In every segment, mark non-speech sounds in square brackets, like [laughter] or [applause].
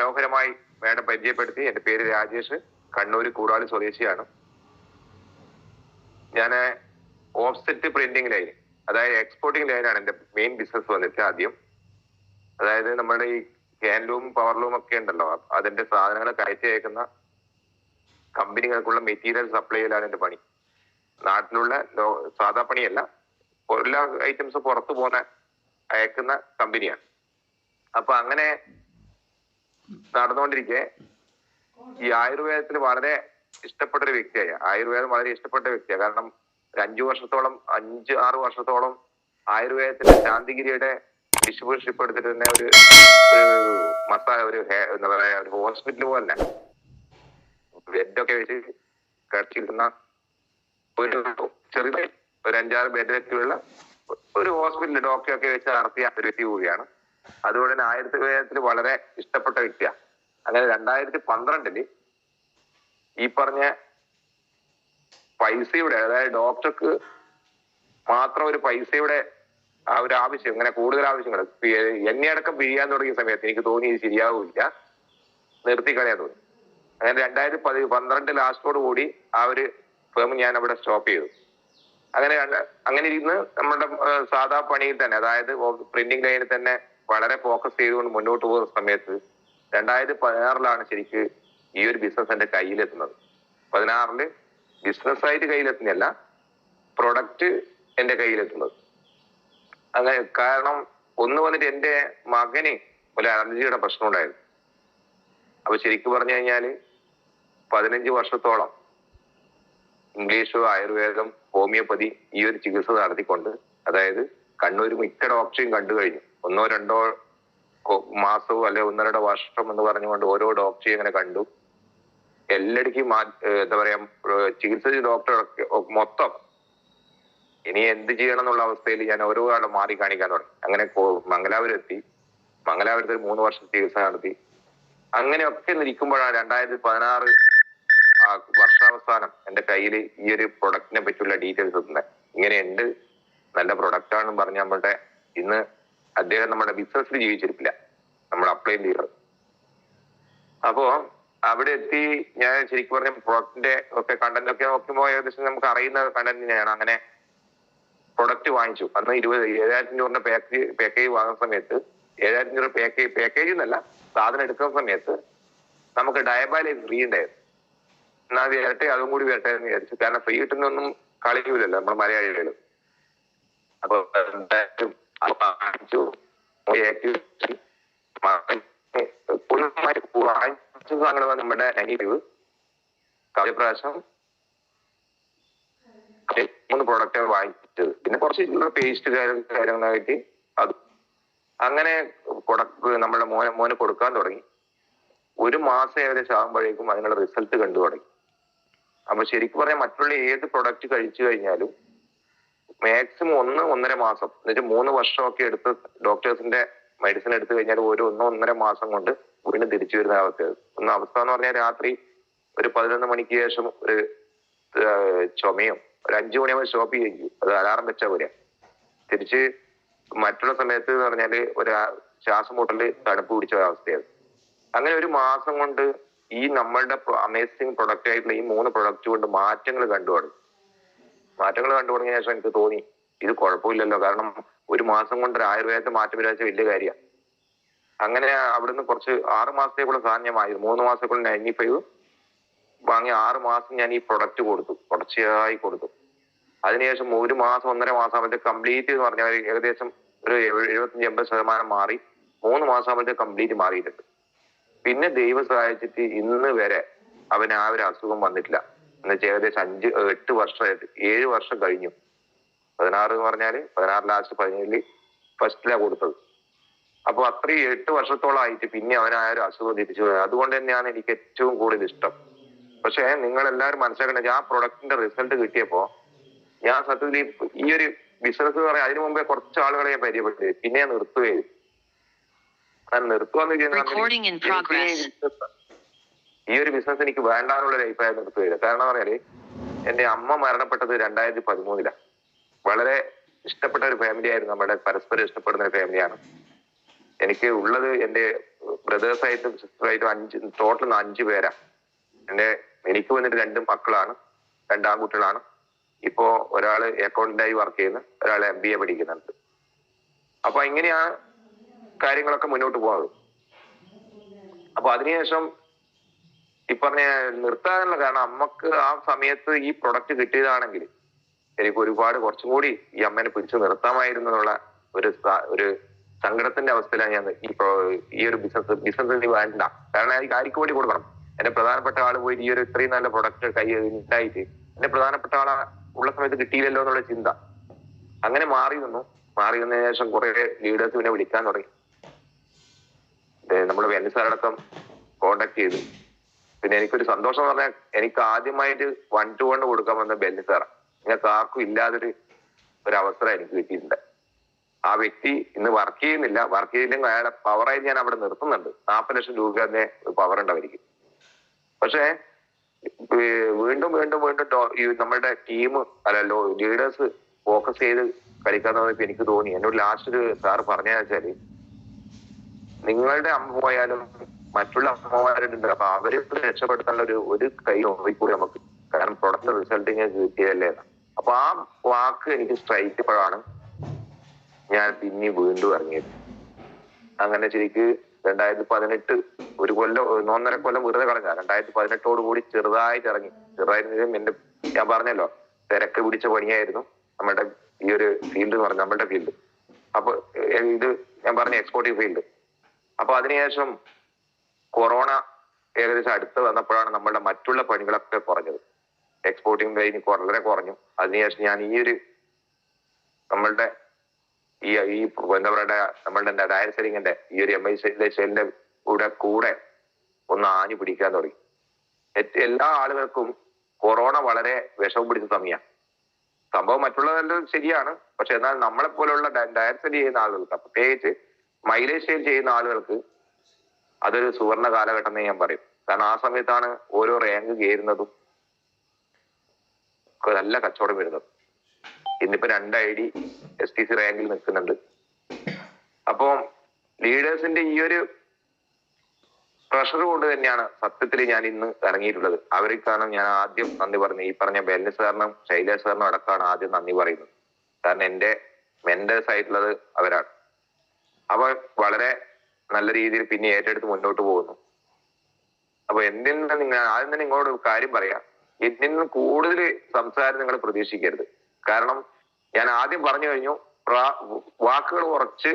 മനോഹരമായി മേഡം പരിചയപ്പെടുത്തി. എന്റെ പേര് രാജേഷ്. കണ്ണൂർ കൂടാളി സ്വദേശിയാണ്. ഞാൻ ഓഫ്സെറ്റ് പ്രിന്റിംഗ് ലൈൻ അതായത് എക്സ്പോർട്ടിംഗ് ലൈനാണ് എന്റെ മെയിൻ ബിസിനസ് വന്നിട്ട് ആദ്യം. അതായത് നമ്മുടെ ഈ ഹാൻഡ്ലൂം പവർലൂം ഒക്കെ ഉണ്ടല്ലോ. അതിന്റെ സാധനങ്ങൾ കയറ്റി അയക്കുന്ന കമ്പനികൾക്കുള്ള മെറ്റീരിയൽ സപ്ലൈ ചെയ്യലാണ് എന്റെ പണി. നാട്ടിലുള്ള സാധാ പണിയല്ല എല്ലാ ഐറ്റംസ് പുറത്തു പോകുന്ന അയക്കുന്ന കമ്പനിയാണ്. അപ്പൊ അങ്ങനെ നടന്നുകൊണ്ടിരിക്കെ. ഈ ആയുർവേദത്തിൽ വളരെ ഇഷ്ടപ്പെട്ട ഒരു വ്യക്തിയായ. ആയുർവേദം വളരെ ഇഷ്ടപ്പെട്ട വ്യക്തിയാണ് കാരണം അഞ്ചു വർഷത്തോളം അഞ്ച് ആറ് വർഷത്തോളം ആയുർവേദത്തിന്റെ ശാന്തിഗിരിയുടെ ഡിസ്ട്രിബ്യൂഷൻഷിപ്പ് ഒരു ഒരു മസാല ഒരു എന്താ പറയാ ഒരു ഹോസ്പിറ്റൽ പോലെ ബെഡൊക്കെ വെച്ച് കിടച്ചിരുന്ന ഒരു ചെറിയ ഒരു അഞ്ചാറ് ബെഡിലൊക്കെയുള്ള ഒരു ഹോസ്പിറ്റൽ ഡോക്ടറൊക്കെ വെച്ച് നടത്തിയ ഒരു വ്യക്തി കൂടിയാണ് അതുകൊണ്ട് തന്നെ ആയുർവേദത്തിൽ വളരെ ഇഷ്ടപ്പെട്ട വ്യക്തിയാണ് അങ്ങനെ രണ്ടായിരത്തി പന്ത്രണ്ടിൽ ഈ പറഞ്ഞ പൈസയുടെ അതായത് ഡോക്ടർക്ക് മാത്രം ഒരു പൈസയുടെ ആ ഒരു ആവശ്യം ഇങ്ങനെ കൂടുതൽ ആവശ്യങ്ങൾ എന്നെ അടക്കം പിരിയാൻ തുടങ്ങിയ സമയത്ത് എനിക്ക് തോന്നി ഇത് ശരിയാവില്ല. നിർത്തി കളയാൻ തോന്നി. അങ്ങനെ രണ്ടായിരത്തി പതി പന്ത്രണ്ട് ലാസ്റ്റോട് കൂടി ആ ഒരു ഫേം ഞാൻ അവിടെ സ്റ്റോപ്പ് ചെയ്തു. അങ്ങനെ അങ്ങനെ ഇരുന്ന് നമ്മുടെ സാധാ പണിയിൽ തന്നെ അതായത് പ്രിന്റിംഗ് ലൈനിൽ തന്നെ വളരെ ഫോക്കസ് ചെയ്തുകൊണ്ട് മുന്നോട്ട് പോകുന്ന സമയത്ത് രണ്ടായിരത്തി പതിനാറിലാണ് ശരിക്ക് ഈ ഒരു ബിസിനസ് എന്റെ കയ്യിലെത്തുന്നത്. പതിനാറിൽ ബിസിനസ് ആയിട്ട് കയ്യിലെത്തുന്നതല്ല പ്രൊഡക്റ്റ് എന്റെ കയ്യിലെത്തുന്നത്. അങ്ങനെ കാരണം ഒന്ന് വന്നിട്ട് എന്റെ മകന് ഒരു അലർജിയുടെ പ്രശ്നം ഉണ്ടായിരുന്നു. അപ്പൊ ശരിക്ക് പറഞ്ഞു കഴിഞ്ഞാൽ പതിനഞ്ച് വർഷത്തോളം ഇംഗ്ലീഷ് ആയുർവേദം ഹോമിയോപ്പതി ഈ ഒരു ചികിത്സ നടത്തിക്കൊണ്ട് അതായത് കണ്ണൂർ മിക്ക ഡോക്ടറെയും കണ്ടു കഴിഞ്ഞു. ഒന്നോ രണ്ടോ മാസവും അല്ലെ ഒന്നോ രണ്ടോ വർഷം എന്ന് പറഞ്ഞുകൊണ്ട് ഓരോ ഡോക്ടറെയും ഇങ്ങനെ കണ്ടു. എല്ലടിക്കും മാ- എന്താ പറയാ ചികിത്സ ചികിത്സിച്ച ഡോക്ടറൊക്കെ മൊത്തം ഇനി എന്ത് ചെയ്യണം എന്നുള്ള അവസ്ഥയിൽ ഞാൻ ഓരോ ആളെ മാറി കാണിക്കാൻ തുടങ്ങി. അങ്ങനെ മംഗലാപുരത്തി മംഗലാപുരം എത്തി മംഗലാപുരത്ത് മൂന്ന് വർഷം ചികിത്സ നടത്തി. അങ്ങനെയൊക്കെ ഇരിക്കുമ്പോഴാണ് രണ്ടായിരത്തി പതിനാറ് വർഷാവസാനം എന്റെ കയ്യിൽ ഈ ഒരു പ്രൊഡക്റ്റിനെ പറ്റിയുള്ള ഡീറ്റെയിൽസ് എത്തുന്നത് ഇങ്ങനെയുണ്ട് നല്ല പ്രൊഡക്റ്റാണെന്ന് പറഞ്ഞ നമ്മളുടെ ഇന്ന് അദ്ദേഹം നമ്മുടെ ബിസിനസ്സിൽ ജീവിച്ചിരിപ്പില്ല. നമ്മൾ അപ്ലൈ ചെയ്തത് അപ്പോ അവിടെ എത്തി ഞാൻ ശരിക്കും പറഞ്ഞ പ്രൊഡക്റ്റിന്റെ ഒക്കെ കണ്ടന്റ് ഒക്കെ നോക്കുമ്പോൾ ഏകദേശം നമുക്ക് അറിയുന്ന കണ്ടന്റ് തന്നെയാണ്. അങ്ങനെ പ്രൊഡക്റ്റ് വാങ്ങിച്ചു. അന്ന് ഇരുപത് ഏഴായിരത്തി അഞ്ഞൂറിന്റെ പാക്കേജ് പാക്കേജ് വാങ്ങുന്ന സമയത്ത് ഏഴായിരത്തി അഞ്ഞൂറ് പാക്കേജ് പാക്കേജ് എന്നല്ല സാധനം എടുക്കുന്ന സമയത്ത് നമുക്ക് ഡയബാലിസ് ഫ്രീ ഉണ്ടായിരുന്നു. എന്നാ അത് വരട്ടെ അതും കൂടി വരട്ടെ എന്ന് വിചാരിച്ചു. കാരണം ഫ്രീ കിട്ടുന്നൊന്നും കളിക്കൂലല്ലോ നമ്മൾ മലയാളികൾ അപ്പൊ വാങ്ങിച്ചു ഏറ്റവും പൂർണമായി വാങ്ങിച്ച സാധനങ്ങൾ നമ്മുടെ കഴിഞ്ഞ പ്രാവശ്യം മൂന്ന് പ്രോഡക്റ്റ് വാങ്ങിച്ചത് പിന്നെ കുറച്ച് പേസ്റ്റ് കാര്യങ്ങളായിട്ട് അത് അങ്ങനെ കൊടുക്ക നമ്മുടെ മോനെ മോനെ കൊടുക്കാൻ തുടങ്ങി. ഒരു മാസം ഏകദേശം ആകുമ്പോഴേക്കും അതിനുള്ള റിസൾട്ട് കണ്ടു തുടങ്ങി. അപ്പൊ ശരിക്കും പറഞ്ഞാൽ മറ്റുള്ള ഏത് പ്രൊഡക്റ്റ് കഴിച്ചു കഴിഞ്ഞാലും മാക്സിമം ഒന്ന് ഒന്നര മാസം. എന്നുവെച്ചാൽ മൂന്ന് വർഷമൊക്കെ എടുത്ത് ഡോക്ടേഴ്സിന്റെ മെഡിസിൻ എടുത്തു കഴിഞ്ഞാൽ ഒരു ഒന്നോ ഒന്നര മാസം കൊണ്ട് വീണ്ടും തിരിച്ചു വരുന്ന അവസ്ഥ ഒന്ന് അവസ്ഥ എന്ന് പറഞ്ഞാൽ രാത്രി ഒരു പതിനൊന്ന് മണിക്ക് ശേഷം ഒരു ചുമയും ഒരു അഞ്ചു മണിയാകുമ്പോൾ ഷോപ്പ് ചെയ്യും അത് അലാറം വെച്ചാൽ പോലെ തിരിച്ച് മറ്റുള്ള സമയത്ത് എന്ന് പറഞ്ഞാൽ ഒരു ശ്വാസം മുട്ടൽ തണുപ്പ് പിടിച്ച അവസ്ഥയാണ് അങ്ങനെ ഒരു മാസം കൊണ്ട് ഈ നമ്മളുടെ അമേസിങ് പ്രൊഡക്റ്റ് ആയിട്ടുള്ള ഈ മൂന്ന് പ്രൊഡക്റ്റ് കൊണ്ട് മാറ്റങ്ങൾ കണ്ടു തുടങ്ങി. മാറ്റങ്ങൾ കണ്ടു തുടങ്ങിയ ശേഷം എനിക്ക് തോന്നി ഇത് കുഴപ്പമില്ലല്ലോ. കാരണം ഒരു മാസം കൊണ്ട് ഒരു ആയുർവേദത്തെ മാറ്റം വരാച്ച വലിയ കാര്യമാണ് അങ്ങനെ അവിടുന്ന് കുറച്ച് ആറ് മാസത്തേക്കുള്ള സാധനം ഞാൻ വാങ്ങി മൂന്ന് മാസത്തേക്കുള്ള നയന്റി ഫൈവ് വാങ്ങി ആറ് മാസം ഞാൻ ഈ പ്രൊഡക്റ്റ് കൊടുത്തു. തുടർച്ചയായി കൊടുത്തു. അതിനുശേഷം ഒരു മാസം ഒന്നര മാസം ആകുമ്പോഴത്തെ കംപ്ലീറ്റ് എന്ന് പറഞ്ഞാൽ ഏകദേശം ഒരു എഴുപത്തഞ്ച് എൺപത് ശതമാനം മാറി മൂന്ന് മാസം ആകുമ്പോഴത്തെ കംപ്ലീറ്റ് മാറിയിട്ടുണ്ട്. പിന്നെ ദൈവം സഹായിച്ചിട്ട് ഇന്ന് വരെ അവന് ആ ഒരു അസുഖം വന്നിട്ടില്ല. എന്നുവെച്ചാൽ ഏകദേശം അഞ്ച് എട്ട് വർഷമായിട്ട് ഏഴ് വർഷം കഴിഞ്ഞു. പതിനാറ് എന്ന് പറഞ്ഞാൽ പതിനാറ് ലാസ്റ്റ് പതിനേഴിൽ ഫസ്റ്റിലാണ് കൊടുത്തത്. അപ്പൊ അത്രയും എട്ട് വർഷത്തോളം ആയിട്ട് പിന്നെ അവന് ആ ഒരു അസുഖം തിരിച്ചു [unintelligible] പോയത് അതുകൊണ്ട് തന്നെയാണ് എനിക്ക് ഏറ്റവും കൂടുതൽ ഇഷ്ടം. പക്ഷെ നിങ്ങൾ എല്ലാവരും മനസ്സിലാക്കേണ്ടത് ആ പ്രൊഡക്റ്റിന്റെ റിസൾട്ട് കിട്ടിയപ്പോ ഞാൻ സത്യത്തിൽ ഈ- ഒരു ബിസിനസ് എന്ന് പറയാൻ അതിനു മുമ്പേ കുറച്ച് ആളുകളെ ഞാൻ പരിചയപ്പെട്ടു. പിന്നെ ഞാൻ നിർത്തുകയും നിർത്തുക എന്ന് progress. ഈ ഒരു ബിസിനസ് എനിക്ക് വേണ്ടാന്നുള്ള അഭിപ്രായം നിർത്തുകയില്ല കാരണം പറയാൽ എന്റെ അമ്മ മരണപ്പെട്ടത് രണ്ടായിരത്തി പതിമൂന്നിലാണ് വളരെ ഇഷ്ടപ്പെട്ട ഒരു ഫാമിലി ആയിരുന്നു. നമ്മുടെ പരസ്പരം ഇഷ്ടപ്പെടുന്ന ഒരു ഫാമിലിയാണ് എനിക്ക് ഉള്ളത് ആയിട്ടും സിസ്റ്റർ ആയിട്ടും അഞ്ച് ടോട്ടൽ അഞ്ച് പേരാ. എന്റെ എനിക്ക് വന്നിട്ട് രണ്ട് മക്കളാണ്. രണ്ട് ഇപ്പോ ഒരാൾ അക്കൗണ്ടന്റായി വർക്ക് ചെയ്യുന്നു. ഒരാൾ എം ബി എ പഠിക്കുന്നുണ്ട്. അപ്പൊ ഇങ്ങനെയാണ് കാര്യങ്ങളൊക്കെ മുന്നോട്ട് പോകുന്നത് അപ്പൊ അതിനുശേഷം ഈ പറഞ്ഞ നിർത്താനുള്ള കാരണം അമ്മയ്ക്ക് ആ സമയത്ത് ഈ പ്രൊഡക്റ്റ് കിട്ടിയതാണെങ്കിൽ എനിക്ക് ഒരുപാട് കുറച്ചും കൂടി ഈ അമ്മേനെ പിടിച്ചു നിർത്താമായിരുന്നു എന്നുള്ള ഒരു ഒരു സങ്കടത്തിന്റെ അവസ്ഥയിലാണ് ഞാൻ ഈ ഈ ഒരു ബിസിനസ് ബിസിനസ് വേണ്ട കാരണം എനിക്ക് ആർക്ക് വേണ്ടി കൊടുക്കണം? എന്റെ പ്രധാനപ്പെട്ട ആൾ പോയി ഈ ഒരു ഇത്രയും നല്ല പ്രൊഡക്റ്റ് കൈ ഉണ്ടായിട്ട് എന്റെ പ്രധാനപ്പെട്ട ആളെ ഉള്ള സമയത്ത് കിട്ടിയില്ലല്ലോ എന്നുള്ള ചിന്ത. അങ്ങനെ മാറി നിന്നു. മാറി വന്നതിന് ശേഷം കുറെ ലീഡേഴ്സ് പിന്നെ വിളിക്കാൻ തുടങ്ങി. നമ്മുടെ വെന്നിസാറടക്കം കോണ്ടാക്ട് ചെയ്തു. പിന്നെ എനിക്കൊരു സന്തോഷം എന്ന് പറഞ്ഞാൽ എനിക്ക് ആദ്യമായിട്ട് വൺ ടു വൺ കൊടുക്കാൻ വന്ന ബെന്നി സാറാണ് നിങ്ങൾക്ക് ആർക്കും ഇല്ലാതൊരു ഒരു അവസരം എനിക്ക് കിട്ടിയിട്ടുണ്ട്. ആ വ്യക്തി ഇന്ന് വർക്ക് ചെയ്യുന്നില്ല. വർക്ക് ചെയ്തില്ലെങ്കിൽ അയാളെ പവറായി ഞാൻ അവിടെ നിർത്തുന്നുണ്ട്. നാൽപ്പത് ലക്ഷം രൂപ തന്നെ പവർ ഉണ്ട് അവർക്ക് പക്ഷേ വീണ്ടും വീണ്ടും വീണ്ടും ഈ നമ്മുടെ ടീം അല്ലല്ലോ ലീഡേഴ്സ് ഫോക്കസ് ചെയ്ത് തുടങ്ങിയപ്പോ എനിക്ക് തോന്നി. എന്നോട് ലാസ്റ്റ് ഒരു സാറ് പറഞ്ഞാൽ നിങ്ങളുടെ അമ്മ പോയാലും മറ്റുള്ള അമ്മമാരുണ്ട്. അപ്പൊ അവരെ രക്ഷപ്പെടുത്താനുള്ള ഒരു ഒരു കൈ നോക്കിക്കൂടി നമുക്ക്. കാരണം പ്രൊഡക്റ്റ് റിസൾട്ട് ഞാൻ കിട്ടിയതല്ലേ? എന്ന്. അപ്പൊ ആ വാക്ക് എനിക്ക് സ്ട്രൈക്ക് ഇപ്പോഴാണ് ഞാൻ പിന്നെ വീണ്ടും ഇറങ്ങിയത്. അങ്ങനെ ശരിക്ക് രണ്ടായിരത്തി പതിനെട്ട് ഒരു കൊല്ലം ഒന്നൊന്നര കൊല്ലം വെറുതെ കളഞ്ഞ രണ്ടായിരത്തി പതിനെട്ടോട് കൂടി ചെറുതായിട്ട് ഇറങ്ങി. ചെറുതായിരുന്നു എന്റെ ഞാൻ പറഞ്ഞല്ലോ തിരക്ക് പിടിച്ച പണിയായിരുന്നു നമ്മുടെ ഈ ഒരു ഫീൽഡ് എന്ന് പറഞ്ഞ നമ്മുടെ ഫീൽഡ് അപ്പൊ ഇത് ഞാൻ പറഞ്ഞ എക്സ്പോർട്ടീവ് ഫീൽഡ് അപ്പൊ അതിനുശേഷം കൊറോണ ഏകദേശം അടുത്ത് വന്നപ്പോഴാണ് നമ്മളുടെ മറ്റുള്ള പണികളൊക്കെ കുറഞ്ഞത്. എക്സ്പോർട്ടിംഗ് കഴിഞ്ഞ് വളരെ കുറഞ്ഞു. അതിനുശേഷം ഞാൻ ഈ ഒരു നമ്മളുടെ ഈ ഈ എന്താ പറയുക നമ്മളുടെ ഡയർ സെല്ലിങ്ങിന്റെ ഈ ഒരു എം ഐ സെല്ലിന്റെ കൂടെ കൂടെ ഒന്ന് ആഞ്ഞു പിടിക്കാൻ തുടങ്ങി. എല്ലാ ആളുകൾക്കും കൊറോണ വളരെ വിഷമം പിടിച്ച സമയമാണ്. സംഭവം മറ്റുള്ളതെല്ലാം ശരിയാണ്. പക്ഷെ എന്നാൽ നമ്മളെ പോലെയുള്ള ഡയർ സെൽ ചെയ്യുന്ന ആളുകൾക്ക് പ്രത്യേകിച്ച് മൈലേജ് സെയിൽ ചെയ്യുന്ന ആളുകൾക്ക് അതൊരു സുവർണ കാലഘട്ടം എന്ന് ഞാൻ പറയും. കാരണം ആ സമയത്താണ് ഓരോ റാങ്ക് കയറുന്നതും നല്ല കച്ചവടം വരുന്നത്. ഇന്നിപ്പോ രണ്ട് I D S T C റാങ്കിൽ നിൽക്കുന്നുണ്ട്. അപ്പം ലീഡേഴ്സിന്റെ ഈ ഒരു പ്രഷർ കൊണ്ട് തന്നെയാണ് സത്യത്തിൽ ഞാൻ ഇന്ന് ഇറങ്ങിയിട്ടുള്ളത്. അവർക്കാണ് ഞാൻ ആദ്യം നന്ദി പറഞ്ഞത് ഈ പറഞ്ഞ ബെല്ലി സാറിനും ശൈലേഷ് സാറിനും അടക്കമാണ് ആദ്യം നന്ദി പറയുന്നത്. കാരണം എന്റെ മെന്റേഴ്സ് ആയിട്ടുള്ളത് അവരാണ്. അവ വളരെ നല്ല രീതിയിൽ പിന്നെ ഏറ്റെടുത്ത് മുന്നോട്ട് പോകുന്നു. അപ്പൊ എന്തിൽ നിന്ന് നിങ്ങൾ ആദ്യം തന്നെ നിങ്ങളോട് കാര്യം പറയാം. എന്നിൽ നിന്ന് കൂടുതൽ സംസാരം നിങ്ങൾ പ്രതീക്ഷിക്കരുത്. കാരണം ഞാൻ ആദ്യം പറഞ്ഞു കഴിഞ്ഞു വാക്കുകൾ കുറച്ച്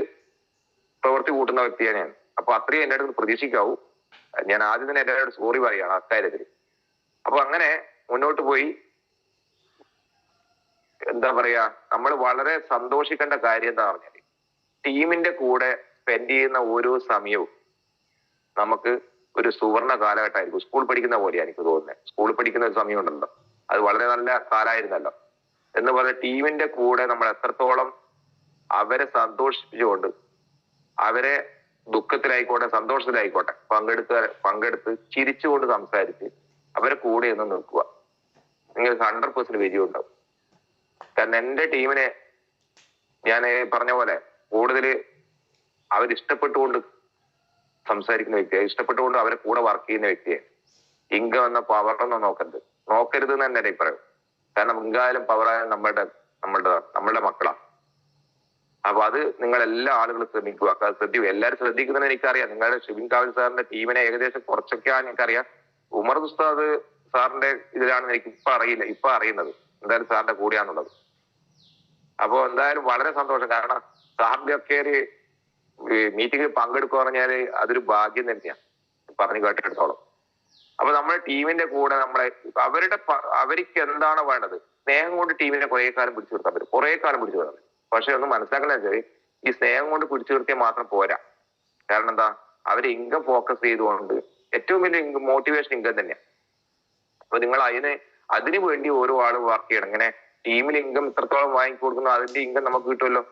പ്രവൃത്തി കൂട്ടുന്ന വ്യക്തിയാണ് ഞാൻ. അപ്പൊ അത്രയും എന്റെ അടുത്ത് പ്രതീക്ഷിക്കാവൂ. ഞാൻ ആദ്യം തന്നെ എന്റെ സോറി പറയാണ് അക്കാര്യത്തിൽ. അപ്പൊ അങ്ങനെ മുന്നോട്ട് പോയി. എന്താ പറയാ നമ്മൾ വളരെ സന്തോഷിക്കേണ്ട കാര്യം എന്താ പറഞ്ഞാൽ ടീമിന്റെ കൂടെ സ്പെൻഡ് ചെയ്യുന്ന ഓരോ സമയവും നമുക്ക് ഒരു സുവർണ കാലഘട്ടമായിരിക്കും. സ്കൂൾ പഠിക്കുന്ന പോലെയാണ് എനിക്ക് തോന്നുന്നത്. സ്കൂളിൽ പഠിക്കുന്ന ഒരു സമയം ഉണ്ടല്ലോ. അത് വളരെ നല്ല കാലമായിരുന്നല്ലോ. എന്ന് പറഞ്ഞ ടീമിന്റെ കൂടെ നമ്മൾ എത്രത്തോളം അവരെ സന്തോഷിപ്പിച്ചുകൊണ്ട് അവരെ ദുഃഖത്തിലായിക്കോട്ടെ സന്തോഷത്തിലായിക്കോട്ടെ പങ്കെടുത്ത് പങ്കെടുത്ത് ചിരിച്ചുകൊണ്ട് സംസാരിച്ച് അവരെ കൂടെ ഒന്ന് നിൽക്കുക. നിങ്ങൾക്ക് ഹൺഡ്രഡ് പെർസെന്റ് വിജയം ഉണ്ടാവും. കാരണം എന്റെ ടീമിനെ ഞാൻ പറഞ്ഞ പോലെ കൂടുതൽ അവരിഷ്ടപ്പെട്ടുകൊണ്ട് സംസാരിക്കുന്ന വ്യക്തിയെ ഇഷ്ടപ്പെട്ടുകൊണ്ട് അവരെ കൂടെ വർക്ക് ചെയ്യുന്ന വ്യക്തിയെ. ഇങ്ക എന്ന പവറൊന്നും നോക്കരുത്. നോക്കരുത് എന്ന് തന്നെ അഭിപ്രായം. കാരണം ഇങ്കായാലും പവറായാലും നമ്മളുടെ നമ്മളുടെ നമ്മളുടെ മക്കളാണ്. അപ്പൊ അത് നിങ്ങൾ എല്ലാ ആളുകളും ശ്രമിക്കുക ശ്രദ്ധിക്കുക. എല്ലാവരും ശ്രദ്ധിക്കുന്നത് എനിക്കറിയാം. നിങ്ങളുടെ ഷിബിൻ കാവൽ സാറിന്റെ ടീമിനെ ഏകദേശം കുറച്ചൊക്കെ എനിക്കറിയാം. ഉമർ ഉസ്താദ് സാറിന്റെ ഇതിലാണെന്ന് എനിക്ക് ഇപ്പൊ അറിയില്ല ഇപ്പൊ അറിയുന്നത്. എന്തായാലും സാറിന്റെ കൂടെയാണുള്ളത്. അപ്പൊ എന്തായാലും വളരെ സന്തോഷം. കാരണം സാറിന്റെ ഒക്കെ ഒരു മീറ്റിംഗിൽ പങ്കെടുക്കുക പറഞ്ഞാൽ അതൊരു ഭാഗ്യം തന്നെയാണ് പറഞ്ഞു കേട്ടെടുത്തോളം. അപ്പൊ നമ്മുടെ ടീമിന്റെ കൂടെ നമ്മളെ അവരുടെ അവർക്ക് എന്താണ് വേണ്ടത്? സ്നേഹം കൊണ്ട് ടീമിനെ കുറെ കാലം പിടിച്ചു നിർത്താൻ പറ്റും. കുറെ കാലം പിടിച്ചു നിർത്താൻ പറ്റും. പക്ഷെ ഒന്ന് മനസ്സിലാക്കണമെന്ന് വെച്ചാൽ ഈ സ്നേഹം കൊണ്ട് പിടിച്ചു നിർത്തിയാൽ മാത്രം പോരാ. കാരണം എന്താ? അവർ ഇൻകം ഫോക്കസ് ചെയ്തുകൊണ്ട് ഏറ്റവും വലിയ മോട്ടിവേഷൻ ഇൻകം തന്നെയാണ് അപ്പൊ നിങ്ങൾ അതിന് അതിനു വേണ്ടി ഓരോ ആളും വർക്ക് ചെയ്യണം. ഇങ്ങനെ ടീമിൽ ഇൻകം ഇത്രത്തോളം വാങ്ങിക്കൊടുക്കുന്നു അതിന്റെ ഇൻകം നമുക്ക് കിട്ടുമല്ലോ.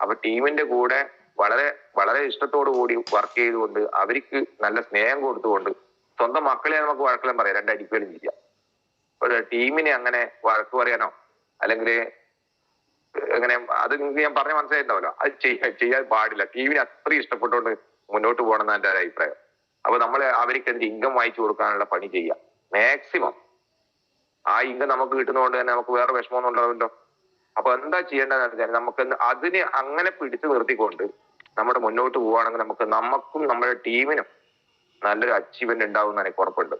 അപ്പൊ ടീമിന്റെ കൂടെ വളരെ വളരെ ഇഷ്ടത്തോടു കൂടി വർക്ക് ചെയ്തുകൊണ്ട് അവർക്ക് നല്ല സ്നേഹം കൊടുത്തുകൊണ്ട് സ്വന്തം മക്കളെ നമുക്ക് വഴക്കെല്ലാം പറയാം. രണ്ടടിക്കലും ചെയ്യാം. ഒരു ടീമിനെ അങ്ങനെ വഴക്ക് പറയാനോ? അല്ലെങ്കിൽ അങ്ങനെ അത് ഞാൻ പറഞ്ഞ മനസ്സിലായിട്ടുണ്ടാവല്ലോ അത് ചെയ്യാൻ ചെയ്യാൻ പാടില്ല. ടീമിനെ അത്രയും ഇഷ്ടപ്പെട്ടുകൊണ്ട് മുന്നോട്ട് പോകണം എന്നാണ് എന്റെ ഒരു അഭിപ്രായം. അപ്പൊ നമ്മൾ അവർക്ക് എന്ത് ഇൻകം വായിച്ചു കൊടുക്കാനുള്ള പണി ചെയ്യാം. മാക്സിമം ആ ഇൻകം നമുക്ക് കിട്ടുന്നതുകൊണ്ട് തന്നെ നമുക്ക് വേറെ വിഷമമൊന്നും ഉണ്ടാവില്ലോ അപ്പൊ എന്താ ചെയ്യേണ്ടതെന്ന് വെച്ചാൽ നമുക്ക് അതിനെ അങ്ങനെ പിടിച്ചു നിർത്തിക്കൊണ്ട് നമ്മുടെ മുന്നോട്ട് പോവുകയാണെങ്കിൽ നമുക്ക് നമുക്കും നമ്മുടെ ടീമിനും നല്ലൊരു അച്ചീവ്മെന്റ് ഉണ്ടാവും എന്ന് എനിക്ക് ഉറപ്പുണ്ട്.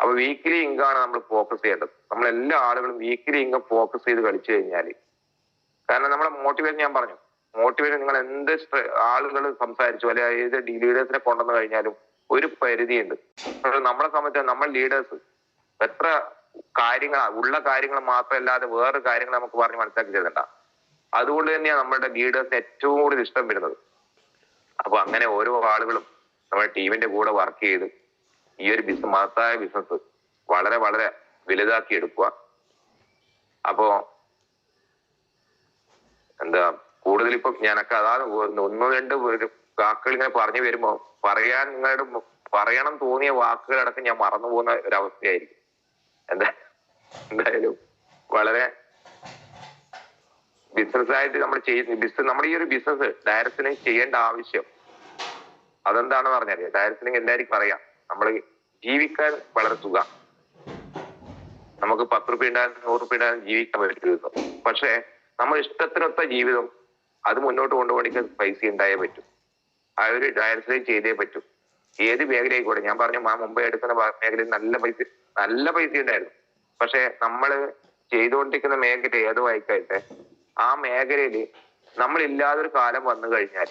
അപ്പൊ വീക്കിലി ഇങ്കാണ് നമ്മൾ ഫോക്കസ് ചെയ്യേണ്ടത്. നമ്മൾ എല്ലാ ആളുകളും വീക്കിലി ഇൻകം ഫോക്കസ് ചെയ്ത് കളിച്ചു കഴിഞ്ഞാൽ കാരണം നമ്മളെ മോട്ടിവേഷൻ ഞാൻ പറഞ്ഞു. മോട്ടിവേഷൻ നിങ്ങൾ എന്ത് ആളുകൾ സംസാരിച്ചു അല്ലെങ്കിൽ ഏത് ലീഡേഴ്സിനെ കൊണ്ടുവന്നു കഴിഞ്ഞാലും ഒരു പരിധിയുണ്ട്. നമ്മളെ സംബന്ധിച്ച് നമ്മൾ ലീഡേഴ്സ് എത്ര കാര്യങ്ങളാ ഉള്ള കാര്യങ്ങൾ മാത്രമല്ലാതെ വേറെ കാര്യങ്ങൾ നമുക്ക് പറഞ്ഞ് മനസ്സിലാക്കി തരുന്നുണ്ട അതുകൊണ്ട് തന്നെയാണ് നമ്മുടെ ലീഡേഴ്സിന് ഏറ്റവും കൂടുതൽ ഇഷ്ടം വരുന്നത്. അപ്പൊ അങ്ങനെ ഓരോ ആളുകളും നമ്മുടെ ടീമിന്റെ കൂടെ വർക്ക് ചെയ്ത് ഈ ഒരു ബിസിനസ് മഹത്തായ ബിസിനസ് വളരെ വളരെ വലുതാക്കി എടുക്കുക. അപ്പോ എന്താ കൂടുതൽ ഇപ്പൊ ഞാനൊക്കെ അതാണ് ഒന്നും രണ്ട് വാക്കുകൾ ഇങ്ങനെ പറഞ്ഞു വരുമ്പോ പറയാൻ നിങ്ങളുടെ പറയണം തോന്നിയ വാക്കുകളടക്കം ഞാൻ മറന്നു പോകുന്ന ഒരു അവസ്ഥയായിരിക്കും. എന്താ എന്തായാലും വളരെ ബിസിനസ് ആയിട്ട് നമ്മൾ ചെയ്യുന്ന ബിസിനസ് നമ്മുടെ ഈ ഒരു ബിസിനസ് ഡയറക്റ്റിന് ചെയ്യേണ്ട ആവശ്യം. അതെന്താണെന്ന് പറഞ്ഞാൽ ഡയറക്റ്റിന് എല്ലാവർക്കും അറിയാം നമ്മൾ ജീവിക്കാൻ സുഖം നമുക്ക് പത്ത് റുപ്യ ഉണ്ടായാലും നൂറ് റുപ്യ ഉണ്ടായാലും ജീവിക്കാൻ പറ്റും പക്ഷേ നമ്മൾ ഇഷ്ടത്തിനൊത്ത ജീവിതം അത് മുന്നോട്ട് കൊണ്ടുപോകണമെങ്കിൽ പൈസ ഉണ്ടായേ പറ്റും. ആ ഒരു ഡയറക്ഷൻ ചെയ്തേ പറ്റും. ഏത് മേഖലയായിക്കോട്ടെ ഞാൻ പറഞ്ഞു ആ മുമ്പേ എടുക്കുന്ന മേഖലയിൽ നല്ല പൈസ നല്ല പൈസ ഉണ്ടായിരുന്നു. പക്ഷെ നമ്മൾ ചെയ്തുകൊണ്ടിരിക്കുന്ന മേഖല ഏതോ ആയിക്കോട്ടെ ആ മേഖലയിൽ നമ്മളില്ലാതെ ഒരു കാലം വന്നു കഴിഞ്ഞാൽ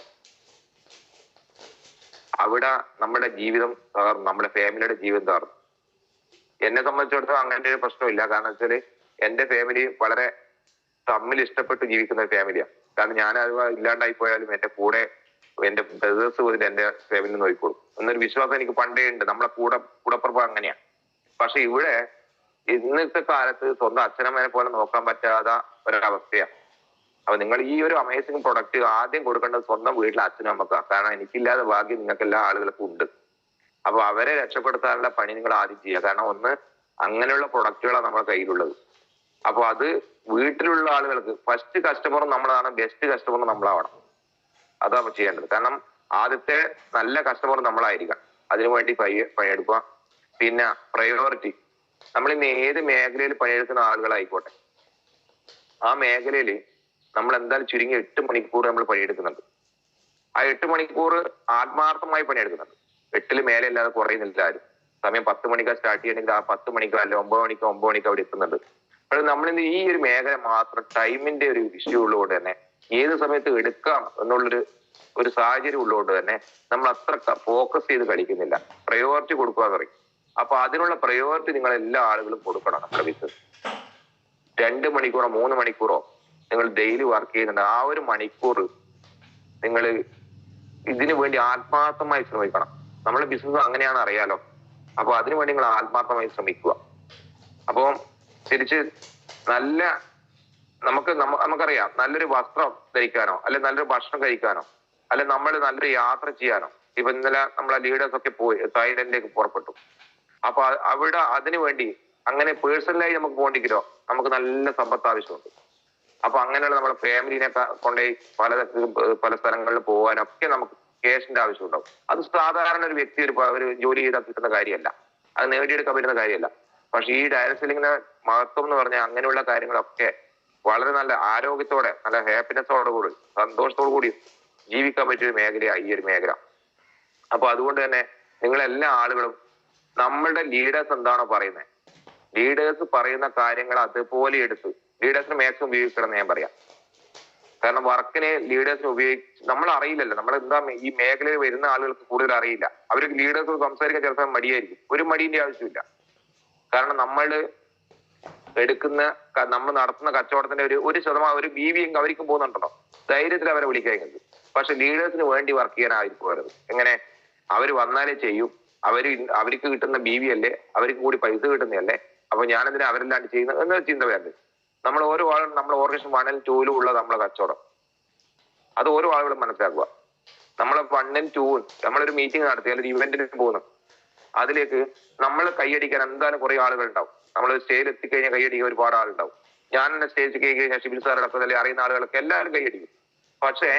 അവിടെ നമ്മുടെ ജീവിതം തകർന്നു നമ്മുടെ ഫാമിലിയുടെ ജീവിതം തകർന്നു. എന്നെ സംബന്ധിച്ചിടത്തോളം അങ്ങനെ ഒരു പ്രശ്നമില്ല. കാരണം വെച്ചാൽ എന്റെ ഫാമിലി വളരെ തമ്മിൽ ഇഷ്ടപ്പെട്ട് ജീവിക്കുന്ന ഫാമിലിയാണ് കാരണം ഞാൻ അത് ഇല്ലാണ്ടായി പോയാലും എന്റെ കൂടെ എന്റെ ബ്രദേഴ്സ് പോലും എന്റെ ഫാമിലി നോക്കിക്കോളും. എന്നൊരു വിശ്വാസം എനിക്ക് പണ്ടേ ഉണ്ട്. നമ്മളെ കൂടെ കൂടപ്പുറപ്പ് അങ്ങനെയാണ് പക്ഷെ ഇവിടെ ഇന്നത്തെ കാലത്ത് സ്വന്തം അച്ഛനമ്മേനെ പോലെ നോക്കാൻ പറ്റാത്ത ഒരവസ്ഥയാണ് അപ്പൊ നിങ്ങൾ ഈ ഒരു അമേസിംഗ് പ്രൊഡക്റ്റ് ആദ്യം കൊടുക്കേണ്ടത് സ്വന്തം വീട്ടിലെ അച്ഛനും അമ്മക്കാണ് കാരണം എനിക്കില്ലാതെ ഭാഗ്യം നിങ്ങൾക്ക് എല്ലാ ആളുകൾക്കും ഉണ്ട്. അപ്പൊ അവരെ രക്ഷപ്പെടുത്താനുള്ള പണി നിങ്ങൾ ആദ്യം ചെയ്യുക. കാരണം ഒന്ന് അങ്ങനെയുള്ള പ്രൊഡക്റ്റുകളാണ് നമ്മുടെ കയ്യിലുള്ളത്. അപ്പൊ അത് വീട്ടിലുള്ള ആളുകൾക്ക് ഫസ്റ്റ് കസ്റ്റമർ നമ്മളാണ് ബെസ്റ്റ് കസ്റ്റമർ നമ്മളാവണം. അതാണ് ചെയ്യേണ്ടത്. കാരണം ആദ്യത്തെ നല്ല കസ്റ്റമർ നമ്മളായിരിക്കാം. അതിനു വേണ്ടി പൈ പണിയെടുക്കുക. പിന്നെ പ്രയോറിറ്റി നമ്മൾ ഇന്ന് ഏത് മേഖലയിൽ പണിയെടുക്കുന്ന ആളുകളായിക്കോട്ടെ. ആ മേഖലയിൽ നമ്മൾ എന്തായാലും ചുരുങ്ങി എട്ട് മണിക്കൂർ നമ്മൾ പണിയെടുക്കുന്നുണ്ട്. ആ എട്ട് മണിക്കൂർ ആത്മാർത്ഥമായി പണിയെടുക്കുന്നുണ്ട്. എട്ടിൽ മേലെ അല്ലാതെ കുറയുന്നില്ല ആരും. സമയം പത്ത് മണിക്കാ സ്റ്റാർട്ട് ചെയ്യണമെങ്കിൽ ആ പത്ത് മണിക്കോ അല്ല ഒമ്പത് മണിക്കോ ഒമ്പത് മണിക്കോ അവിടെ എത്തുന്നുണ്ട്. അപ്പോൾ നമ്മളിന്ന് ഈ ഒരു മേഖല മാത്രം ടൈമിന്റെ ഒരു ഇഷ്യൂ ഉള്ളതുകൊണ്ട് തന്നെ ഏത് സമയത്ത് എടുക്കാം എന്നുള്ളൊരു ഒരു സാഹചര്യം ഉള്ളതുകൊണ്ട് തന്നെ നമ്മൾ അത്ര ഫോക്കസ് ചെയ്ത് കളിക്കുന്നില്ല. പ്രയോറിറ്റി കൊടുക്കുക പറയും. അപ്പൊ അതിനുള്ള പ്രയോറിറ്റി നിങ്ങൾ എല്ലാ ആളുകളും കൊടുക്കണം നമ്മുടെ ബിസിനസ് രണ്ട് മണിക്കൂറോ മൂന്ന് മണിക്കൂറോ നിങ്ങൾ ഡെയിലി വർക്ക് ചെയ്യുന്നുണ്ട്. ആ ഒരു മണിക്കൂർ നിങ്ങൾ ഇതിനു വേണ്ടി ആത്മാർത്ഥമായി ശ്രമിക്കണം. നമ്മുടെ ബിസിനസ് അങ്ങനെയാണ് അറിയാലോ. അപ്പൊ അതിനു വേണ്ടി നിങ്ങൾ ആത്മാർത്ഥമായി ശ്രമിക്കുക. അപ്പോൾ തിരിച്ച് നല്ല നമുക്ക് നമുക്കറിയാം. നല്ലൊരു വസ്ത്രം ധരിക്കാനോ അല്ലെ നല്ലൊരു ഭക്ഷണം കഴിക്കാനോ അല്ലെ നമ്മൾ നല്ലൊരു യാത്ര ചെയ്യാനോ. ഇപ്പൊ ഇന്നലെ നമ്മളെ ലീഡേഴ്സ് ഒക്കെ പോയി തായ്ലൻഡിലേക്ക് പുറപ്പെട്ടു. അപ്പൊ അവിടെ അതിനു വേണ്ടി അങ്ങനെ പേഴ്സണലായി നമുക്ക് പോകണ്ടെങ്കിലോ നമുക്ക് നല്ല സമ്പത്ത് ആവശ്യമുണ്ട്. അപ്പൊ അങ്ങനെയുള്ള നമ്മുടെ ഫാമിലിനെ കൊണ്ടുപോയി പല പല സ്ഥലങ്ങളിൽ പോകാനൊക്കെ നമുക്ക് ക്യാഷിന്റെ ആവശ്യമുണ്ടാവും. അത് സാധാരണ ഒരു വ്യക്തി ഒരു ഒരു ജോലി ചെയ്താൽ കിട്ടുന്ന കാര്യമല്ല. അത് നേടിയെടുക്കാൻ പറ്റുന്ന കാര്യമല്ല. പക്ഷെ ഈ ഡയറക്ട് സെല്ലിങ്ങിന്റെ മഹത്വം എന്ന് പറഞ്ഞാൽ അങ്ങനെയുള്ള കാര്യങ്ങളൊക്കെ വളരെ നല്ല ആരോഗ്യത്തോടെ നല്ല ഹാപ്പിനെസ്സോടെ കൂടി സന്തോഷത്തോടു കൂടി ജീവിക്കാൻ പറ്റിയ ഒരു മേഖലയാണ് ഈ ഒരു മേഖല. അപ്പൊ അതുകൊണ്ട് തന്നെ നിങ്ങളെല്ലാ ആളുകളും നമ്മളുടെ ലീഡേഴ്സ് എന്താണോ പറയുന്നത് ലീഡേഴ്സ് പറയുന്ന കാര്യങ്ങൾ അതുപോലെ എടുത്ത് ലീഡേഴ്സിന് മാക്സിമം ഉപയോഗിക്കണം എന്ന് ഞാൻ പറയാം. കാരണം വർക്കിനെ ലീഡേഴ്സിന് ഉപയോഗിച്ച് നമ്മൾ അറിയില്ലല്ലോ നമ്മൾ എന്താ ഈ മേഖലയിൽ വരുന്ന ആളുകൾക്ക് കൂടുതൽ അറിയില്ല. അവർക്ക് ലീഡേഴ്സ് സംസാരിക്കാൻ ചിലപ്പോൾ മടിയായിരിക്കും. ഒരു മടിയുടെ ആവശ്യമില്ല. കാരണം നമ്മൾ എടുക്കുന്ന നമ്മൾ നടത്തുന്ന കച്ചവടത്തിന്റെ ഒരു ഒരു ശതമാനം ഒരു ബി വി എങ്കിൽ അവർക്കും പോകുന്നുണ്ടല്ലോ. ധൈര്യത്തിൽ അവരെ വിളിക്കാൻ പക്ഷെ ലീഡേഴ്സിന് വേണ്ടി വർക്ക് ചെയ്യാനായിരിക്കും വരുന്നത് എങ്ങനെ? അവർ വന്നാലേ ചെയ്യും. അവർ അവർക്ക് കിട്ടുന്ന ബി വി അല്ലേ? അവർക്ക് കൂടി പൈസ കിട്ടുന്നതല്ലേ? അപ്പൊ ഞാനെന്തിനാ അവരെല്ലാം ചെയ്യുന്നത് എന്നൊരു ചിന്ത വേണ്ടത് നമ്മൾ ഓരോ ആളും നമ്മൾ ഓർഗനൈസേഷൻ വണ്ണിൽ ടൂലും ഉള്ള നമ്മളെ കച്ചവടം. അത് ഓരോ ആളുകളും മനസ്സിലാക്കുക. നമ്മളെ വണ്ണും ടൂവും നമ്മളൊരു മീറ്റിംഗ് നടത്തി അല്ലെങ്കിൽ ഇവന്റിന് പോകുന്നു. അതിലേക്ക് നമ്മൾ കൈയടിക്കാൻ എന്തായാലും കുറെ ആളുകൾ ഉണ്ടാവും നമ്മൾ സ്റ്റേജിൽ എത്തിക്കഴിഞ്ഞാൽ കൈയടിക്കാൻ ഒരുപാട് ആളുണ്ടാവും. ഞാൻ തന്നെ സ്റ്റേജിൽ കയറി കഴിഞ്ഞാൽ ഷിബിൽ സാർ അല്ലെങ്കിൽ അറിയുന്ന ആളുകളൊക്കെ എല്ലാവരും കൈയടിക്കും. പക്ഷേ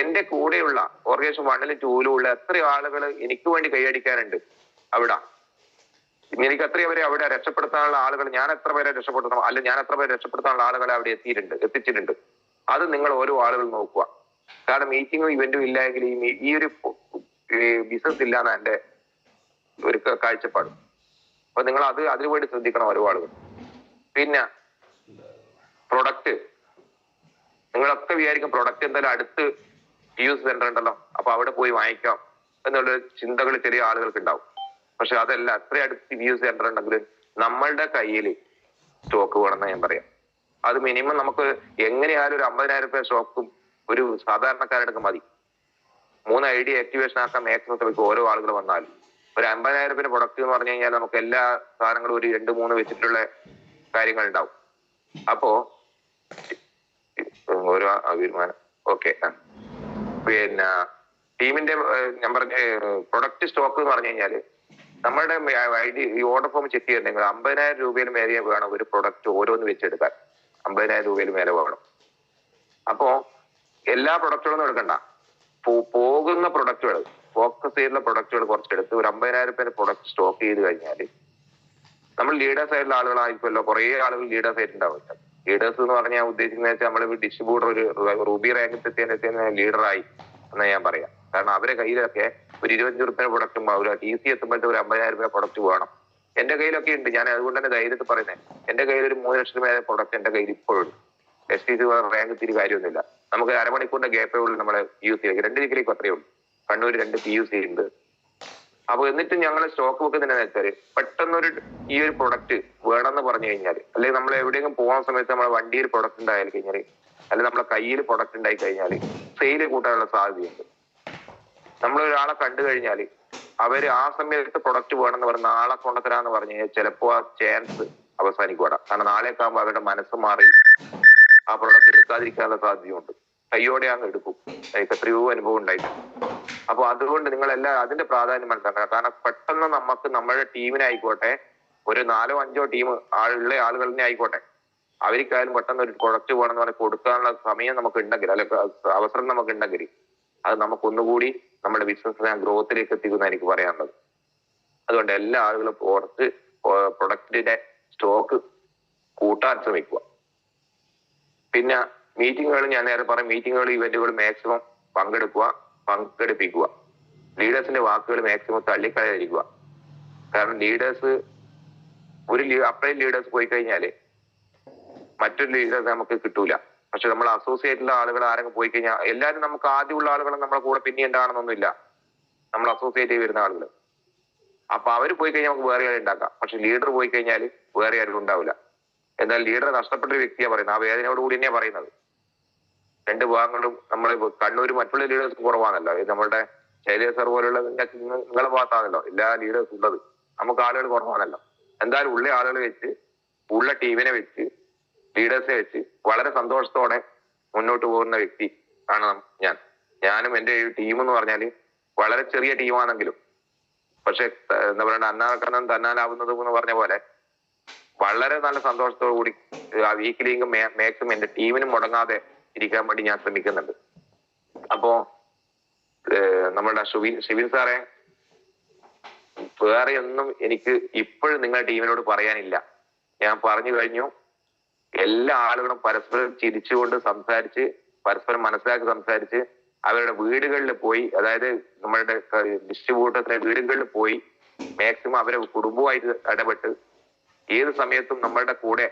എന്റെ കൂടെയുള്ള ഓർഗനൈസേഷൻ വണ്ണിലും ടൂലും ഉള്ള എത്ര ആളുകൾ എനിക്ക് വേണ്ടി കൈയടിക്കാനുണ്ട്? അവിടെ എനിക്ക് എത്ര പേരെ അവിടെ രക്ഷപ്പെടുത്താനുള്ള ആളുകൾ ഞാൻ എത്ര പേരെ രക്ഷപ്പെടുത്തണം അല്ല ഞാൻ എത്ര പേരെ രക്ഷപ്പെടുത്താനുള്ള ആളുകളെ അവിടെ എത്തിയിട്ടുണ്ട് എത്തിച്ചിട്ടുണ്ട്. അത് നിങ്ങൾ ഓരോ ആളുകൾ നോക്കുക. കാരണം മീറ്റിങ്ങും ഇവന്റും ഇല്ലായെങ്കിൽ ഈ ഈ ഒരു ബിസിനസ് ഇല്ലാന്ന് എന്റെ ഒരു കാഴ്ചപ്പാട്. അപ്പൊ നിങ്ങൾ അത് അതിനു വേണ്ടി ശ്രദ്ധിക്കണം ഓരോ ആളുകൾ. പിന്നെ പ്രൊഡക്റ്റ് നിങ്ങളൊക്കെ വിചാരിക്കും പ്രൊഡക്റ്റ് എന്തായാലും അടുത്ത് യൂസ് സെന്റർ ഉണ്ടല്ലോ അപ്പൊ അവിടെ പോയി വാങ്ങിക്കാം എന്നുള്ള ചിന്തകൾ ചെറിയ ആളുകൾക്ക് ഉണ്ടാവും. പക്ഷെ അതല്ല അത്ര അടുത്ത് യൂസ് സെന്റർ ഉണ്ടെങ്കിൽ നമ്മളുടെ കയ്യിൽ സ്റ്റോക്ക് വേണമെന്ന് ഞാൻ പറയാം. അത് മിനിമം നമുക്ക് എങ്ങനെയായാലും ഒരു അമ്പതിനായിരം രൂപ സ്റ്റോക്കും ഒരു സാധാരണക്കാരുടെ മതി. മൂന്ന് ഐ ഡി ആക്ടിവേഷൻ ആക്കാൻ മാക്സിമം ശ്രമിക്കും ഓരോ ആളുകൾ വന്നാലും ഒരു അമ്പതിനായിരം രൂപയുടെ പ്രൊഡക്റ്റ് എന്ന് പറഞ്ഞു കഴിഞ്ഞാൽ നമുക്ക് എല്ലാ സാധനങ്ങളും ഒരു രണ്ട് മൂന്ന് വെച്ചിട്ടുള്ള കാര്യങ്ങൾ ഉണ്ടാവും. അപ്പോ ഓരോ തീരുമാനം ഓക്കെ പിന്നെ ടീമിന്റെ ഞാൻ പറഞ്ഞ പ്രൊഡക്റ്റ് സ്റ്റോക്ക് എന്ന് പറഞ്ഞു കഴിഞ്ഞാൽ നമ്മളുടെ ഐ ഡി ഈ ഓർഡർ ഫോം ചെക്ക് ചെയ്തിട്ടുണ്ടെങ്കിൽ അമ്പതിനായിരം രൂപയിൽ മേലെ വേണം ഒരു പ്രൊഡക്റ്റ് ഓരോന്ന് വെച്ചെടുക്കാൻ. അമ്പതിനായിരം രൂപയിൽ മേലെ വേണം. അപ്പോ എല്ലാ പ്രൊഡക്റ്റുകളൊന്നും എടുക്കണ്ട. പോകുന്ന പ്രൊഡക്റ്റുകൾ ഫോക്കസ് ചെയ്യുന്ന പ്രൊഡക്റ്റുകൾ കുറച്ചെടുത്ത് ഒരു അമ്പതിനായിരം രൂപ പ്രൊഡക്റ്റ് സ്റ്റോക്ക് ചെയ്ത് കഴിഞ്ഞാൽ നമ്മൾ ലീഡേഴ്സ് ആയിട്ടുള്ള ആളുകളായിരിക്കുമല്ലോ. കുറെ ആളുകൾ ലീഡേഴ്സ് ആയിട്ടുണ്ടാവില്ല ലീഡേഴ്സ് എന്ന് പറഞ്ഞാൽ ഉദ്ദേശിക്കുന്നത് വെച്ചാൽ നമ്മൾ ഡിസ്ട്രിബ്യൂട്ടർ ഒരു റൂബി റാങ്കിൽ എത്തിയതിന് ലീഡറായി എന്ന് ഞാൻ പറയാം. കാരണം അവരെ കയ്യിലൊക്കെ ഒരു ഇരുപത്തഞ്ച് റുപ്യ പ്രൊഡക്റ്റും ഒരു ടി സി എത്തുമ്പോഴത്തെ ഒരു അമ്പതിനായിരം രൂപ പ്രൊഡക്റ്റ് വേണം. എന്റെ കയ്യിലൊക്കെ ഉണ്ട്. ഞാൻ അതുകൊണ്ട് തന്നെ ധൈര്യത്തിൽ പറയുന്നത് എന്റെ കയ്യിൽ ഒരു മൂന്ന് ലക്ഷം രൂപയുടെ പ്രൊഡക്റ്റ് എന്റെ കയ്യിൽ ഇപ്പോഴും എസ് ടി സി റാങ്ക് തിരി കാര്യമൊന്നുമില്ല. നമുക്ക് അരമണിക്കൂറിന്റെ ഗ്യാപ്പേ ഉള്ളൂ നമ്മളെ യു സി രണ്ട് ഡിഗ്രിക്ക് അത്രയേ ഉള്ളൂ. കണ്ണൂർ രണ്ട് പി യു സി ഉണ്ട് അപ്പൊ എന്നിട്ട് ഞങ്ങൾ സ്റ്റോക്ക് വെക്കുന്നതിനെ വെച്ചാൽ പെട്ടെന്നൊരു ഈ ഒരു പ്രൊഡക്റ്റ് വേണമെന്ന് പറഞ്ഞു കഴിഞ്ഞാൽ അല്ലെങ്കിൽ നമ്മൾ എവിടെയെങ്കിലും പോകുന്ന സമയത്ത് നമ്മുടെ വണ്ടിയിൽ പ്രൊഡക്റ്റ് ഉണ്ടായി കഴിഞ്ഞാൽ അല്ലെങ്കിൽ നമ്മളെ കയ്യിൽ പ്രൊഡക്റ്റ് ഉണ്ടായി കഴിഞ്ഞാൽ സെയിൽ കൂട്ടാനുള്ള സാധ്യതയുണ്ട്. നമ്മൾ ഒരാളെ കണ്ടു കഴിഞ്ഞാൽ അവർ ആ സമയത്ത് പ്രൊഡക്റ്റ് വേണമെന്ന് പറഞ്ഞ് നാളെ കൊണ്ടുവരാന്ന് പറഞ്ഞു കഴിഞ്ഞാൽ ചിലപ്പോ ആ ചാൻസ് അവസാനിക്കൂടാ കാരണം നാളേക്ക് ആകുമ്പോൾ അവരുടെ മനസ്സ് മാറി ആ പ്രൊഡക്റ്റ് എടുക്കാതിരിക്കാനുള്ള സാധ്യതയുണ്ട്. കയ്യോടെ അങ്ങ് എടുക്കും. എത്രയോ അനുഭവം ഉണ്ടായിട്ടുണ്ട്. അപ്പൊ അതുകൊണ്ട് നിങ്ങൾ എല്ലാ അതിന്റെ പ്രാധാന്യം മനസ്സിലാക്കണം. കാരണം പെട്ടെന്ന് നമുക്ക് നമ്മുടെ ടീമിനായിക്കോട്ടെ ഒരു നാലോ അഞ്ചോ ടീം ആളുള്ള ആളുകളിനെ ആയിക്കോട്ടെ അവർക്കായാലും പെട്ടെന്ന് ഒരു പ്രൊഡക്റ്റ് വേണമെന്ന് പറഞ്ഞ് കൊടുക്കാനുള്ള സമയം നമുക്ക് ഉണ്ടെങ്കിൽ അല്ലെ അവസരം നമുക്ക് ഉണ്ടെങ്കിൽ അത് നമുക്ക് ഒന്നുകൂടി നമ്മുടെ ബിസിനസ്സിനെ ഗ്രോത്തിലേക്ക് എത്തിക്കുന്ന എനിക്ക് പറയാനുള്ളത്. അതുകൊണ്ട് എല്ലാ ആളുകളും പുറത്ത് പ്രൊഡക്റ്റിന്റെ സ്റ്റോക്ക് കൂട്ടാൻ ശ്രമിക്കുക. പിന്നെ മീറ്റിങ്ങുകൾ ഞാൻ നേരെ പറയും മീറ്റിങ്ങുകൾ ഇവന്റുകൾ മാക്സിമം പങ്കെടുക്കുക പങ്കെടുപ്പിക്കുക. ലീഡേഴ്സിന്റെ വാക്കുകൾ മാക്സിമം തള്ളിക്കളയാതിരിക്കുക. കാരണം ലീഡേഴ്സ് ഒരു അപ്ലൈ ലീഡേഴ്സ് പോയി കഴിഞ്ഞാൽ മറ്റൊരു ലീഡേഴ്സ് നമുക്ക് കിട്ടൂല. പക്ഷെ നമ്മൾ അസോസിയേറ്റുള്ള ആളുകൾ ആരെങ്കിലും പോയി കഴിഞ്ഞാൽ എല്ലാവരും നമുക്ക് ആദ്യമുള്ള ആളുകൾ നമ്മുടെ കൂടെ പിന്നെ ഉണ്ടാകണമെന്നൊന്നുമില്ല. നമ്മൾ അസോസിയേറ്റ് ചെയ്ത് വരുന്ന ആളുകൾ. അപ്പൊ അവർ പോയി കഴിഞ്ഞാൽ നമുക്ക് വേറെ ആരും ഉണ്ടാക്കാം. പക്ഷെ ലീഡർ പോയി കഴിഞ്ഞാൽ വേറെ ആരും ഉണ്ടാവില്ല. എന്നാൽ ലീഡറെ നഷ്ടപ്പെട്ട ഒരു വ്യക്തിയാണ് പറയുന്നത്. ആ വേദനയോട് കൂടി തന്നെയാണ് പറയുന്നത്. രണ്ട് ഭാഗങ്ങളും നമ്മൾ കണ്ണൂർ മറ്റുള്ള ലീഡേഴ്സ് കുറവാണല്ലോ. നമ്മളുടെ ശൈലേഷ് സർ പോലുള്ള നിങ്ങൾക്ക് നിങ്ങ- നിങ്ങളെ ഭാഗത്താണല്ലോ. എല്ലാ ലീഡേഴ്സും ഉള്ളത്. നമുക്ക് ആളുകൾ കുറവാണല്ലോ. എന്തായാലും ഉള്ള ആളുകൾ വെച്ച് ഉള്ള ടീമിനെ വെച്ച് ലീഡേഴ്സിനെ വെച്ച് വളരെ സന്തോഷത്തോടെ മുന്നോട്ട് പോകുന്ന വ്യക്തി ആണ് ഞാൻ. ഞാനും എന്റെ ടീം എന്ന് പറഞ്ഞാൽ വളരെ ചെറിയ ടീമാണെങ്കിലും പക്ഷെ എന്താ പറയുക അന്നാക്കണ്ണം തന്നാലാവുന്നതും എന്ന് പറഞ്ഞ പോലെ വളരെ നല്ല സന്തോഷത്തോടു കൂടി ആ വീക്കിലി മാക്സിമം എന്റെ ടീമിന് മുടങ്ങാതെ ഇരിക്കാൻ വേണ്ടി ഞാൻ ശ്രമിക്കുന്നുണ്ട്. അപ്പോ നമ്മുടെ ഷുവിൻ ഷിവിൻ സാറെ വേറെ ഒന്നും എനിക്ക് ഇപ്പോഴും നിങ്ങളുടെ ടീമിനോട് പറയാനില്ല. ഞാൻ പറഞ്ഞു കഴിഞ്ഞു. എല്ലാ ആളുകളും പരസ്പരം ചിരിച്ചുകൊണ്ട് സംസാരിച്ച് പരസ്പരം മനസ്സിലാക്കി സംസാരിച്ച് അവരുടെ വീടുകളിൽ പോയി അതായത് നമ്മളുടെ ഡിസ്ട്രിബ്യൂട്ടറിന്റെ വീടുകളിൽ പോയി മാക്സിമം അവരെ കുടുംബമായിട്ട് ഇടപെട്ട് ഏത് സമയത്തും നമ്മളുടെ കൂടെ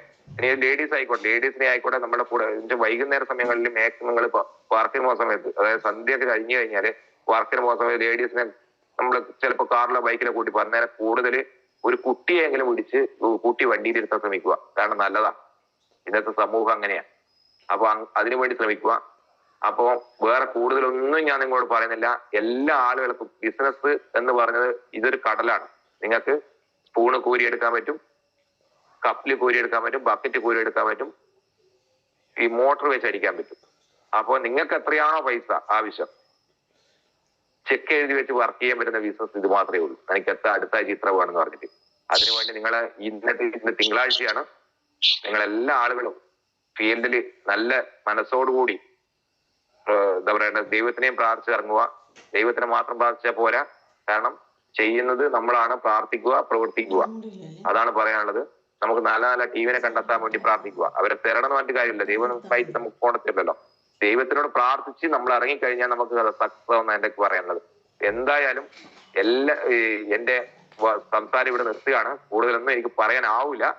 ലേഡീസ് ആയിക്കോട്ടെ ലേഡീസിനെ ആയിക്കോട്ടെ നമ്മുടെ കൂടെ വൈകുന്നേര സമയങ്ങളിൽ മാക്സിമം നിങ്ങൾ വർക്കിന് പോകുന്ന സമയത്ത് അതായത് സന്ധ്യയൊക്കെ കഴിഞ്ഞു കഴിഞ്ഞാൽ വർക്കിന് പോകുന്ന സമയത്ത് ലേഡീസിനെ നമ്മൾ ചിലപ്പോൾ കാറിലോ ബൈക്കിലോ കൂട്ടി പറഞ്ഞാൽ കൂടുതൽ ഒരു കുട്ടിയെങ്കിലും പിടിച്ച് കൂട്ടി വണ്ടിയിൽ ഇരുത്താൻ ശ്രമിക്കുക. കാരണം നല്ലതാ. ഇന്നത്തെ സമൂഹം അങ്ങനെയാണ് അപ്പൊ അങ് അതിനു വേണ്ടി ശ്രമിക്കുക. അപ്പോ വേറെ കൂടുതലൊന്നും ഞാൻ നിങ്ങളോട് പറയുന്നില്ല. എല്ലാ ആളുകൾക്കും ബിസിനസ് എന്ന് പറഞ്ഞത് ഇതൊരു കടലാണ്. നിങ്ങൾക്ക് സ്പൂണ് കോരിയെടുക്കാൻ പറ്റും കപ്പിൽ കോരിയെടുക്കാൻ പറ്റും ബക്കറ്റ് കോരിയെടുക്കാൻ പറ്റും ഈ മോട്ടർ വെച്ച് അടിക്കാൻ പറ്റും. അപ്പോൾ നിങ്ങൾക്ക് എത്രയാണോ പൈസ ആവശ്യം ചെക്ക് എഴുതി വെച്ച് വർക്ക് ചെയ്യാൻ പറ്റുന്ന ബിസിനസ് ഇത് മാത്രമേ ഉള്ളൂ. എനിക്ക് എത്ര അടുത്ത ആഴ്ച ഇത്ര വേണമെന്ന് പറഞ്ഞിട്ട്. അതിനുവേണ്ടി നിങ്ങൾ ഇന്നത്തെ ഇന്ന് തിങ്കളാഴ്ചയാണ് നിങ്ങൾ എല്ലാ ആളുകളും ഫീൽഡിൽ നല്ല മനസ്സോടുകൂടി എന്താ പറയണ്ട ദൈവത്തിനെയും പ്രാർത്ഥിച്ച് ഇറങ്ങുക. ദൈവത്തിനെ മാത്രം പ്രാർത്ഥിച്ചാൽ പോരാ. കാരണം ചെയ്യുന്നത് നമ്മളാണ്. പ്രാർത്ഥിക്കുക പ്രവർത്തിക്കുക. അതാണ് പറയാനുള്ളത്. നമുക്ക് നല്ല നല്ല ടീമിനെ കണ്ടെത്താൻ വേണ്ടി പ്രാർത്ഥിക്കുക. അവരെ തരണം എന്ന് പറഞ്ഞിട്ട് കാര്യമില്ല. ദൈവം ഫൈറ്റ് നമുക്ക് പോണത്തില്ലല്ലോ. ദൈവത്തിനോട് പ്രാർത്ഥിച്ച് നമ്മൾ ഇറങ്ങിക്കഴിഞ്ഞാൽ നമുക്ക് സക്സസ് ആവുന്ന എന്റെ പറയാനുള്ളത്. എന്തായാലും എല്ലാ എന്റെ സംസാരം ഇവിടെ നിർത്തുകയാണ്. കൂടുതലൊന്നും എനിക്ക് പറയാനാവില്ല